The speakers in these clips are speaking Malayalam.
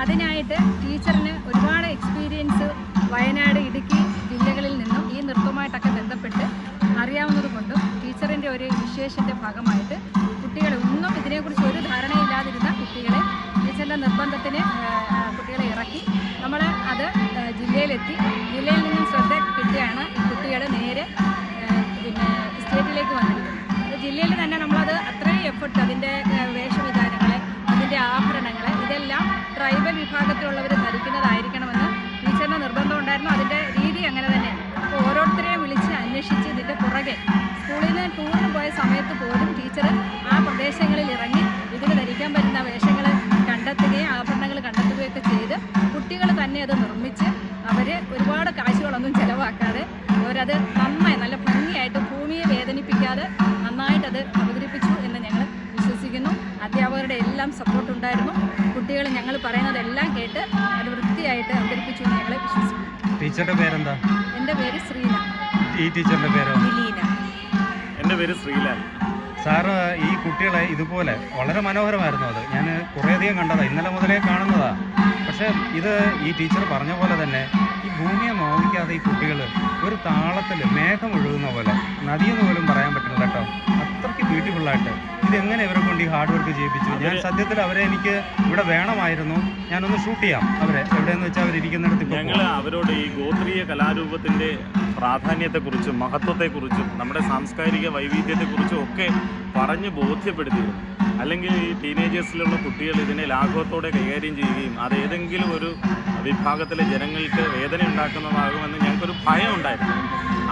അതിനായിട്ട് ടീച്ചറിന് ഒരുപാട് എക്സ്പീരിയൻസ് വയനാട് ഇടുക്കി ജില്ലകളിൽ നിന്നും ഈ നൃത്തവുമായിട്ടൊക്കെ ബന്ധപ്പെട്ട് അറിയാവുന്നത് കൊണ്ടും ടീച്ചറിന്റെ ഒരു വിശേഷന്റെ ഭാഗമായിട്ട് കുട്ടികളെ ഒന്നും ഇതിനെക്കുറിച്ച് ഒരു ധാരണയില്ലാതിരുന്ന കുട്ടികളെ ടീച്ചറിന്റെ നിർബന്ധത്തിന് കുട്ടികളെ ഇറക്കി. നമ്മൾ അത് ജില്ലയിലെത്തി. ജില്ലയിൽ നിന്നും ശ്രദ്ധ കിട്ടിയാണ് കുട്ടികൾ നേരെ പിന്നെ സ്റ്റേറ്റിലേക്ക് വന്നിരിക്കുന്നത്. ജില്ലയിൽ തന്നെ നമ്മളത് അത്രയും എഫർട്ട് അതിന്റെ ആ, സ്കൂളിൽ നിന്ന് ടൂറിന് പോയ സമയത്ത് പോലും ടീച്ചർ ആ പ്രദേശങ്ങളിൽ ഇറങ്ങി ഇതിന് ധരിക്കാൻ പറ്റുന്ന വേഷങ്ങൾ കണ്ടെത്തുകയും ആഭരണങ്ങൾ കണ്ടെത്തുകയൊക്കെ ചെയ്ത് കുട്ടികൾ തന്നെ അത് നിർമ്മിച്ച് അവർ ഒരുപാട് കാശുകളൊന്നും ചിലവാക്കാതെ അവരത് നന്നായി നല്ല ഭംഗിയായിട്ട് ഭൂമിയെ വേദനിപ്പിക്കാതെ നന്നായിട്ടത് അവതരിപ്പിച്ചു എന്ന് ഞങ്ങൾ വിശ്വസിക്കുന്നു. അധ്യാപകരുടെ എല്ലാം സപ്പോർട്ട് ഉണ്ടായിരുന്നു. കുട്ടികൾ ഞങ്ങൾ പറയുന്നതെല്ലാം കേട്ട് അത് വൃത്തിയായിട്ട് അവതരിപ്പിച്ചു എന്ന് ഞങ്ങൾ വിശ്വസിക്കുന്നു. ടീച്ചറുടെ പേരെന്താ? എന്റെ പേര് ശ്രീല. ഈ ടീച്ചറിന്റെ പേരോ? എന്റെ പേര് ശ്രീലാൽ. സാറ് ഈ കുട്ടികളെ ഇതുപോലെ വളരെ മനോഹരമായിരുന്നു അത്. ഞാൻ കുറേയധികം കണ്ടതാണ് ഇന്നലെ മുതലേ കാണുന്നതാ. പക്ഷേ ഇത് ഈ ടീച്ചർ പറഞ്ഞ പോലെ തന്നെ ഈ ഭൂമിയെ മോഹിക്കാതെ ഈ കുട്ടികൾ ഒരു താളത്തിൽ മേഘം ഒഴുകുന്ന പോലെ നദിയെന്ന് പോലും പറയാൻ പറ്റില്ല കേട്ടോ. അത്രയ്ക്ക് ബ്യൂട്ടിഫുള്ളായിട്ട് ഇതെങ്ങനെ ഇവരെ കൊണ്ട് ഈ ഹാർഡ് വർക്ക് ചെയ്യിപ്പിച്ചു? ഞാൻ സത്യത്തിൽ അവരെ എനിക്ക് ഇവിടെ വേണമായിരുന്നു. ഞാനൊന്ന് ഷൂട്ട് ചെയ്യാം. അവരെ. എവിടെയെന്ന് വെച്ചാൽ അവർ ഇരിക്കുന്നിടത്ത് ഞങ്ങൾ അവരോട് ഈ ഗോത്രീയ കലാരൂപത്തിന്റെ പ്രാധാന്യത്തെക്കുറിച്ചും മഹത്വത്തെക്കുറിച്ചും നമ്മുടെ സാംസ്കാരിക വൈവിധ്യത്തെക്കുറിച്ചും ഒക്കെ പറഞ്ഞ് ബോധ്യപ്പെടുത്തിയിരുന്നു. അല്ലെങ്കിൽ ഈ ടീനേജേഴ്സിലുള്ള കുട്ടികൾ ഇതിനെ ലാഘവത്തോടെ കൈകാര്യം ചെയ്യുകയും അത് ഏതെങ്കിലും ഒരു വിഭാഗത്തിലെ ജനങ്ങൾക്ക് വേദന ഉണ്ടാക്കുന്നതാകുമെന്ന് ഞങ്ങൾക്കൊരു ഭയം ഉണ്ടായിരുന്നു.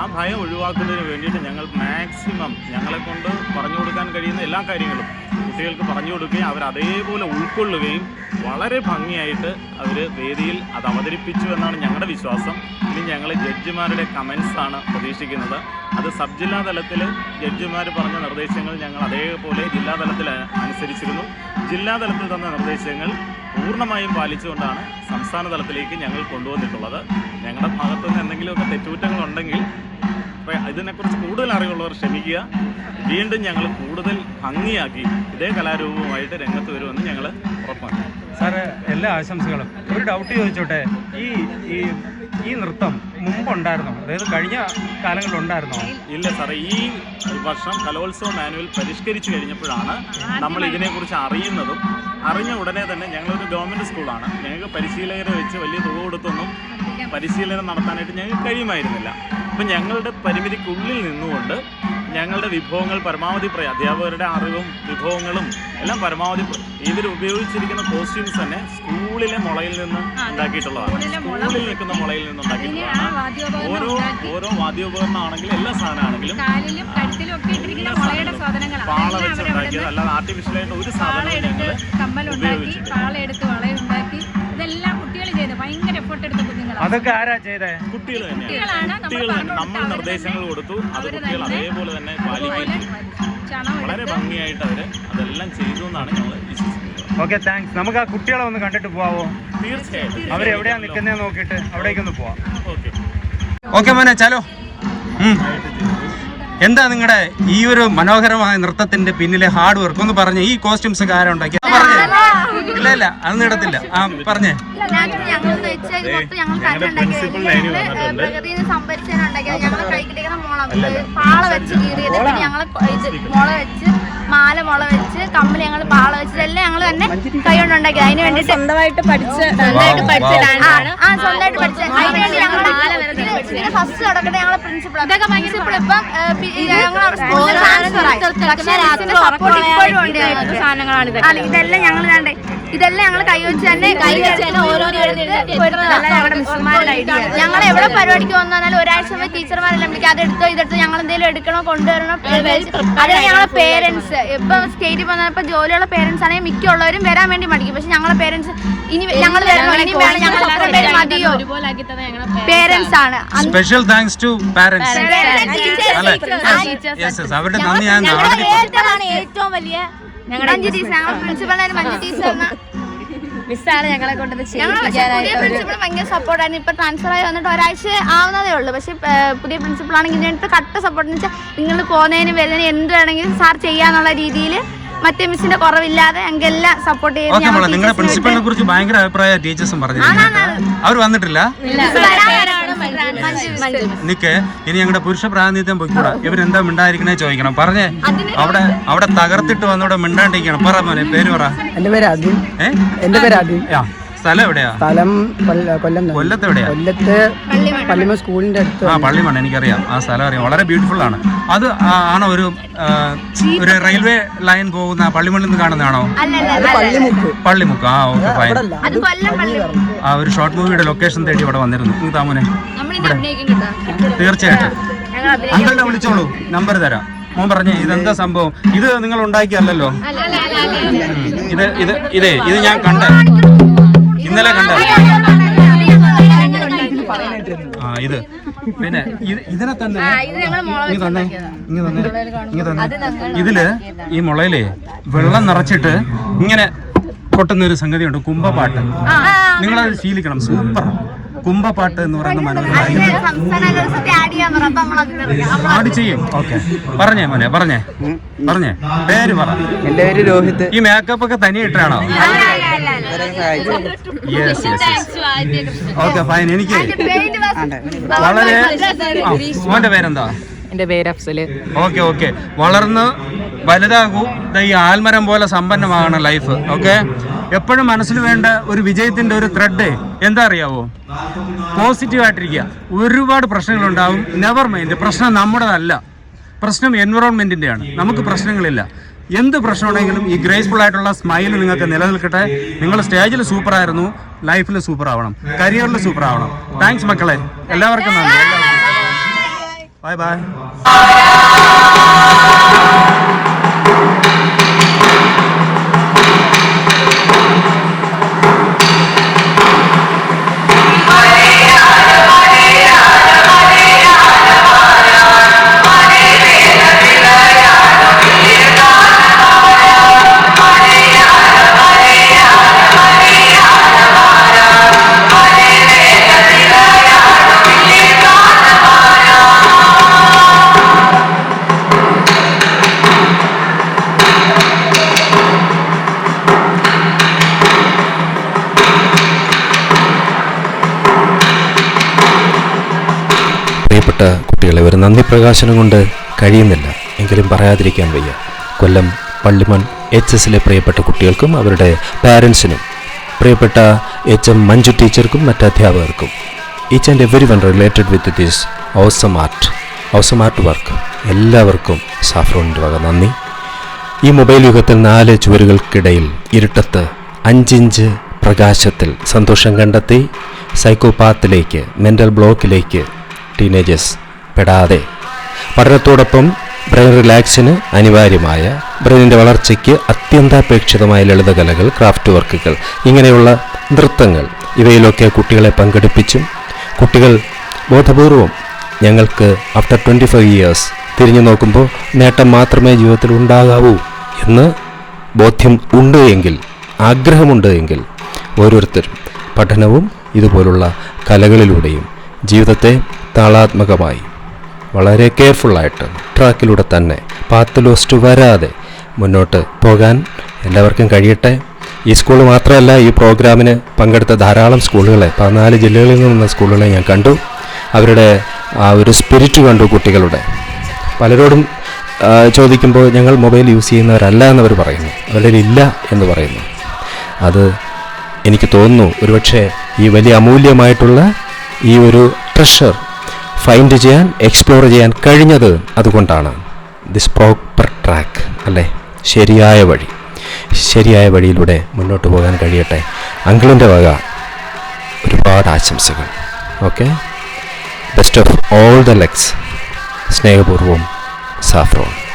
ആ ഭയം ഒഴിവാക്കുന്നതിന് വേണ്ടിയിട്ട് ഞങ്ങൾ മാക്സിമം ഞങ്ങളെ കൊണ്ട് പറഞ്ഞു കൊടുക്കാൻ കഴിയുന്ന എല്ലാ കാര്യങ്ങളും കുട്ടികൾക്ക് പറഞ്ഞു കൊടുക്കുകയും അവർ അതേപോലെ ഉൾക്കൊള്ളുകയും വളരെ ഭംഗിയായിട്ട് അവർ വേദിയിൽ അത് അവതരിപ്പിച്ചു എന്നാണ് ഞങ്ങളുടെ വിശ്വാസം. ഇനി ഞങ്ങൾ ജഡ്ജിമാരുടെ കമൻസ് ആണ് പ്രതീക്ഷിക്കുന്നത്. അത് സബ് ജില്ലാ തലത്തിൽ ജഡ്ജിമാർ പറഞ്ഞ നിർദ്ദേശങ്ങൾ ഞങ്ങൾ അതേപോലെ ജില്ലാ തലത്തിൽ അനുസരിച്ചിരുന്നു. ജില്ലാ തലത്തിൽ തന്ന നിർദ്ദേശങ്ങൾ പൂർണമായും പാലിച്ചുകൊണ്ടാണ് സംസ്ഥാന തലത്തിലേക്ക് ഞങ്ങൾ കൊണ്ടുവന്നിട്ടുള്ളത്. ഞങ്ങളുടെ ഭാഗത്തുനിന്ന് എന്തെങ്കിലുമൊക്കെ തെറ്റുകുറ്റങ്ങളുണ്ടെങ്കിൽ അപ്പോൾ ഇതിനെക്കുറിച്ച് കൂടുതൽ അറിവുള്ളവർ ക്ഷമിക്കുക. വീണ്ടും ഞങ്ങൾ കൂടുതൽ ഭംഗിയാക്കി ഇതേ കലാരൂപവുമായിട്ട് രംഗത്ത് വരുമെന്ന് ഞങ്ങൾ ഉറപ്പാണ്. സാറ് എല്ലാ ആശംസകളും. ഒരു ഡൗട്ട് ചോദിച്ചോട്ടെ? ഈ ഈ ഈ നൃത്തം മുമ്പുണ്ടായിരുന്നോ? അതായത് കഴിഞ്ഞ കാലങ്ങളിലുണ്ടായിരുന്നോ? ഇല്ല സാറേ ഈ വർഷം കലോത്സവ മാനുവൽ പരിഷ്കരിച്ചു കഴിഞ്ഞപ്പോഴാണ് നമ്മൾ ഇതിനെക്കുറിച്ച് അറിയുന്നതും അറിഞ്ഞ ഉടനെ തന്നെ ഞങ്ങളൊരു ഗവൺമെന്റ് സ്കൂളാണ്. ഞങ്ങൾക്ക് പരിശീലകരെ വെച്ച് വലിയ തുക കൊടുത്തൊന്നും പരിശീലനം നടത്താനായിട്ട് ഞങ്ങൾക്ക് കഴിയുമായിരുന്നില്ല. അപ്പം ഞങ്ങളുടെ പരിമിതിക്കുള്ളിൽ നിന്നുകൊണ്ട് ഞങ്ങളുടെ വിഭവങ്ങൾ പരമാവധി പ്രയ അധ്യാപകരുടെ അറിവും വിഭവങ്ങളും എല്ലാം പരമാവധി പ്ര- ഇവർ ഉപയോഗിച്ചിരിക്കുന്ന കോസ്റ്റ്യൂംസ് തന്നെ സ്കൂളിലെ മുളയിൽ നിന്ന് ഉണ്ടാക്കിയിട്ടുള്ളതാണ്. സ്കൂളിൽ നിൽക്കുന്ന മുളയിൽ നിന്ന് ഉണ്ടാക്കിയിട്ടുള്ളതാണ്. ഓരോ ഓരോ വാദ്യോപകരണമാണെങ്കിലും എല്ലാ സാധനമാണെങ്കിലും പാള അതെല്ലാം വെച്ച് അവരവിടെ ഉണ്ടാക്കിയത്. അല്ലാതെ ആർട്ടിഫിഷ്യലായിട്ട് ഒരു സാധനം ഞങ്ങൾ കമ്മലുണ്ടാക്കി അതൊക്കെ ആരാ ചെയ്തേ? കുട്ടികൾ തന്നെയാണ്. നമ്മൾ കുട്ടികൾ തന്നെ നമ്മൾ നിർദ്ദേശങ്ങൾ കൊടുത്തു. അത് കുട്ടികൾ അതേപോലെ തന്നെ പാലിക്കുകയും വളരെ ഭംഗിയായിട്ട് അവർ അതെല്ലാം ചെയ്തു എന്നാണ് ഞങ്ങൾ വിശ്വസിക്കുന്നത്. ഓക്കെ താങ്ക്സ് നമുക്ക് ആ കുട്ടികളെ ഒന്ന് കണ്ടിട്ട് പോവാമോ തീർച്ചയായിട്ടും. അവരെവിടെയാ നിൽക്കുന്നത് നോക്കിയിട്ട് അവിടേക്കൊന്ന് പോവാം. ഓക്കെ. ഓക്കെ മോനെ ചലോ. എന്താ നിങ്ങളുടെ ഈ ഒരു മനോഹരമായ നൃത്തത്തിന്റെ പിന്നിലെ ഹാർഡ് വർക്ക് ഒന്ന് പറഞ്ഞേ ഈ കോസ്റ്റ്യൂംസ് ഒക്കെ ആരാ ഉണ്ടാക്കി പറഞ്ഞേ ഇല്ല ഇല്ല അത് നടത്തില്ല ആ പറഞ്ഞേ. വെച്ച മൊത്തം ഞങ്ങൾ. പ്രകൃതിയിൽ ഞങ്ങൾ കൈക്കിട്ടിരിക്കുന്ന മുള പാള വെച്ച് കീറിയത്. പിന്നെ ഞങ്ങൾ ഇത് മുള വെച്ച് മാല മുള വെച്ച് കമ്മൽ ഞങ്ങൾ പാള വെച്ച് ഞങ്ങൾ തന്നെ കൊണ്ട് അതിന് സ്വന്തമായിട്ട് പഠിച്ച് സ്വന്തമായിട്ട് പഠിച്ച ആ. സ്വന്തമായിട്ട് പഠിച്ച. അതിന് വേണ്ടി ഞങ്ങൾ ഫസ്റ്റ് തുടക്കട്ടെ ഞങ്ങളെ പ്രിൻസിപ്പൾ ഇതൊക്കെ പ്രിൻസിപ്പൾ ഇപ്പം ഞങ്ങൾ. അല്ല, ഇതെല്ലാം ഞങ്ങൾ വേണ്ടേ ഇതെല്ലാം ഞങ്ങൾ കൈവച്ച് തന്നെ ഞങ്ങൾ എവിടെ പരിപാടിക്ക് വന്നാൽ ഒരാഴ്ച മുമ്പ് ടീച്ചർമാരെല്ലാം വിളിക്കും അതെടുത്തോ ഇതെടുത്തോ ഞങ്ങൾ എന്തെങ്കിലും എടുക്കണോ കൊണ്ടുവരണോ? അത് ഞങ്ങളെ പേരൻസ് ഇപ്പൊ സ്റ്റേറ്റിൽ വന്നപ്പോ ജോലിയുള്ള പേരൻസ് ആണെങ്കിൽ മിക്കുള്ളവരും വരാൻ വേണ്ടി മടിക്കും. പക്ഷെ ഞങ്ങളെ പേരൻസ് ഇനി ഞങ്ങൾ വരണോ. ഇനി വേണം. ഞങ്ങൾ അത്ര പേര് മതിയോ? പേരൻസ് ആണ്. സ്പെഷ്യൽ താങ്ക്സ് ടു പേരൻസ് അവരുടെ നന്ദി ഞാൻ ഏറ്റവും വലിയ മഞ്ജു ടീച്ചർ ഞങ്ങൾ പ്രിൻസിപ്പളായ മഞ്ജു ടീച്ചറിന് മിസ്സാണ് ഞങ്ങളെ കൊണ്ടത് ഞങ്ങൾ പക്ഷേ പുതിയ പ്രിൻസിപ്പൾ ഭയങ്കര സപ്പോർട്ടായിരുന്നു ഇപ്പൊ ട്രാൻസ്ഫർ ആയി വന്നിട്ട് ഒരാഴ്ച ആവുന്നതേ ഉള്ളൂ. പക്ഷെ പുതിയ പ്രിൻസിപ്പൾ ആണെങ്കിൽ ഇതിനകത്ത് കട്ട സപ്പോർട്ട് എന്ന് വെച്ചാൽ നിങ്ങൾ പോകുന്നതിന് വരുന്നതിന് എന്ത് വേണമെങ്കിലും സാർ ചെയ്യാന്നുള്ള രീതിയിൽ മറ്റേ മിസ്സിന്റെ കുറവില്ലാതെ ഞങ്ങൾക്കെല്ലാം സപ്പോർട്ട് ചെയ്ത് ഓക്കെ നിങ്ങളുടെ പ്രിൻസിപ്പലിനെ കുറിച്ച് ഭയങ്കര അഭിപ്രായ ടീച്ചേഴ്സും പറഞ്ഞു അവർ വന്നിട്ടില്ല? നിക്ക് ഇനി ഞങ്ങളുടെ പുരുഷ പ്രാതിനിധ്യം പൊയ്ക്കൂടാ. ഇവരെന്താ മിണ്ടായിരിക്കണേ ചോദിക്കണം. പറഞ്ഞേ. അവിടെ അവിടെ തകർത്തിട്ട് വന്നവിടെ മിണ്ടാണ്ടിരിക്കണം. പറ മോനെ പേര് പറ. എന്റെ പേര് ആദ്യം ഏഹ് എന്റെ പേര് ആദ്യം ആ. സ്ഥലം എവിടെയാ? സ്ഥലം കൊല്ല- കൊല്ലം കൊല്ലത്ത് എവിടെയാ? കൊല്ലത്ത് പള്ളിമ സ്കൂളിന്റെ അടുത്ത്. ആ പള്ളിമണ് എനിക്കറിയാം. ആ സ്ഥലം അറിയാം. വളരെ ബ്യൂട്ടിഫുൾ ആണ്. അത് ആണോ ഒരു ഒരു റെയിൽവേ ലൈൻ പോകുന്ന പള്ളിമണ്ണിൽ നിന്ന് കാണുന്നതാണോ? പള്ളിമുക്ക്. പള്ളിമുക്ക്. ആ ഓക്കെ ഫൈൻ അവിടെ അല്ല അത് കൊല്ലം പള്ളി ആ ഒരു ഷോർട്ട് മൂവിയുടെ ലൊക്കേഷൻ തേടി ഇവിടെ വന്നിരുന്നു. താമോനെ തീർച്ചയായിട്ടും. അങ്കിളിനെ വിളിച്ചോളൂ. നമ്പർ തരാം. മോൻ പറഞ്ഞേ ഇതെന്താ സംഭവം? ഇത് നിങ്ങൾ ഉണ്ടാക്കിയല്ലോ ഇത് ഇത് ഇതേ ഇത് ഞാൻ കണ്ട. ഇന്നലെ കണ്ട ആ ഇത് പിന്നെ ഇതിനെ തന്നെ ഇത് ഞങ്ങൾ മോളെ ഇങ്ങ് തന്നെ ഇങ്ങനെ തന്നെ ഇങ്ങനെ തന്നെ ഇതിൽ ഈ മുളയിലേ വെള്ളം നിറച്ചിട്ട് ഇങ്ങനെ കൊട്ടുന്ന ഒരു സംഗതിയുണ്ട് കുംഭപ്പാട്ട് നിങ്ങളത് ശീലിക്കണം സൂപ്പർ കുംഭപ്പാട്ട് എന്ന് പറയുന്ന മനോഹരമായ ചെയ്യും ഓക്കെ പറഞ്ഞേ മോനെ പറഞ്ഞേ പറഞ്ഞേ പേര് പറ എന്റെ പേര് രോഹിത് ഈ മേക്കപ്പ് ഒക്കെ യെസ് യെസ് ഓക്കെ ഫൈൻ എനിക്ക് പെയിന്റ് വളരെ ആ, മോന്റെ പേരെന്താ എന്റെ പേര് അഫ്സൽ ഓക്കെ ഓക്കെ വളർന്ന് വലുതാകൂ. ദാ ഈ ആൽമരം പോലെ സമ്പന്നമാകണം ലൈഫ് ഓക്കെ എപ്പോഴും മനസ്സിൽ വേണ്ട ഒരു വിജയത്തിന്റെ ഒരു ത്രെഡ് എന്താ അറിയാവോ? പോസിറ്റീവ് ആയിട്ടിരിക്കുക. ഒരുപാട് പ്രശ്നങ്ങളുണ്ടാവും. നെവർ മൈൻഡ് പ്രശ്നം നമ്മുടേതല്ല. പ്രശ്നം എൻവറോൺമെന്റിന്റെ ആണ് നമുക്ക് പ്രശ്നങ്ങളില്ല. എന്ത് പ്രശ്നമുണ്ടെങ്കിലും ഈ ഗ്രേസ്ഫുൾ ആയിട്ടുള്ള സ്മൈൽ നിങ്ങൾക്ക് നിലനിൽക്കട്ടെ. നിങ്ങൾ സ്റ്റേജിൽ സൂപ്പർ ആയിരുന്നു ലൈഫിൽ സൂപ്പർ ആവണം കരിയറിൽ സൂപ്പർ ആവണം. താങ്ക്സ് മക്കളെ. എല്ലാവർക്കും നന്ദി. ബൈ ബൈ പ്രിയപ്പെട്ട കുട്ടികളെ ഒരു നന്ദി പ്രകാശനം കൊണ്ട് കഴിയുന്നില്ല. എങ്കിലും പറയാതിരിക്കാൻ വയ്യ. കൊല്ലം പള്ളിമൺ എച്ച് എസിലെ പ്രിയപ്പെട്ട കുട്ടികൾക്കും അവരുടെ പാരൻസിനും പ്രിയപ്പെട്ട എച്ച് എം മഞ്ജു ടീച്ചർക്കും മറ്റ് അധ്യാപകർക്കും each and every one related with this awesome art awesome art work എല്ലാവർക്കും സാഫ്രോണിന്റെ വക നന്ദി. ഈ മൊബൈൽ യുഗത്തിൽ നാല് ചുവരുകൾക്കിടയിൽ ഇരുട്ടത്ത് അഞ്ചിഞ്ച് പ്രകാശത്തിൽ സന്തോഷം കണ്ടെത്തി സൈക്കോപാത്തിലേക്ക് മെന്റൽ ബ്ലോക്കിലേക്ക് ടീനേജേഴ്സ് പെടാതെ. പഠനത്തോടൊപ്പം ബ്രെയിൻ റിലാക്സിന് അനിവാര്യമായ ബ്രെയിനിന്റെ വളർച്ചയ്ക്ക് അത്യന്താപേക്ഷിതമായ ലളിതകലകൾ ക്രാഫ്റ്റ് വർക്കുകൾ ഇങ്ങനെയുള്ള നൃത്തങ്ങൾ ഇവയിലൊക്കെ കുട്ടികളെ പങ്കെടുപ്പിച്ചും കുട്ടികൾ ബോധപൂർവം ഞങ്ങൾക്ക് ആഫ്റ്റർ ട്വന്റി ഫൈവ് ഇയേഴ്സ് തിരിഞ്ഞു നോക്കുമ്പോൾ നേട്ടം മാത്രമേ ജീവിതത്തിൽ ഉണ്ടാകാവൂ എന്ന് ബോധ്യം ഉണ്ട് എങ്കിൽ ആഗ്രഹമുണ്ട് എങ്കിൽ ഓരോരുത്തരും പഠനവും ഇതുപോലുള്ള കലകളിലൂടെയും ജീവിതത്തെ താളാത്മകമായി വളരെ കെയർഫുള്ളായിട്ട് ട്രാക്കിലൂടെ തന്നെ പാത്ത് ലോസ്റ്റ് വരാതെ മുന്നോട്ട് പോകാൻ എല്ലാവർക്കും കഴിയട്ടെ. ഈ സ്കൂൾ മാത്രമല്ല ഈ പ്രോഗ്രാമിന് പങ്കെടുത്ത ധാരാളം സ്കൂളുകളെ പതിനാല് ജില്ലകളിൽ നിന്നുള്ള സ്കൂളുകളെ ഞാൻ കണ്ടു. അവരുടെ ആ ഒരു സ്പിരിറ്റ് കണ്ടു കുട്ടികളുടെ. പലരോടും ചോദിക്കുമ്പോൾ ഞങ്ങൾ മൊബൈൽ യൂസ് ചെയ്യുന്നവരല്ല എന്നവർ പറയുന്നു. അവരില്ല എന്ന് പറയുന്നു. അത് എനിക്ക് തോന്നുന്നു ഒരുപക്ഷെ ഈ വലിയ അമൂല്യമായിട്ടുള്ള ഈ ഒരു ട്രഷർ ഫൈൻഡ് ചെയ്യാൻ എക്സ്പ്ലോർ ചെയ്യാൻ കഴിഞ്ഞത് അതുകൊണ്ടാണ്. ദിസ് പ്രോപ്പർ ട്രാക്ക് അല്ലേ? ശരിയായ വഴി. ശരിയായ വഴിയിലൂടെ മുന്നോട്ട് പോകാൻ കഴിയട്ടെ. അങ്കിളിന്റെ വക ഒരുപാട് ആശംസകൾ. Okay best of all the luck സ്നേഹപൂർവം സാഫ്രോൺ.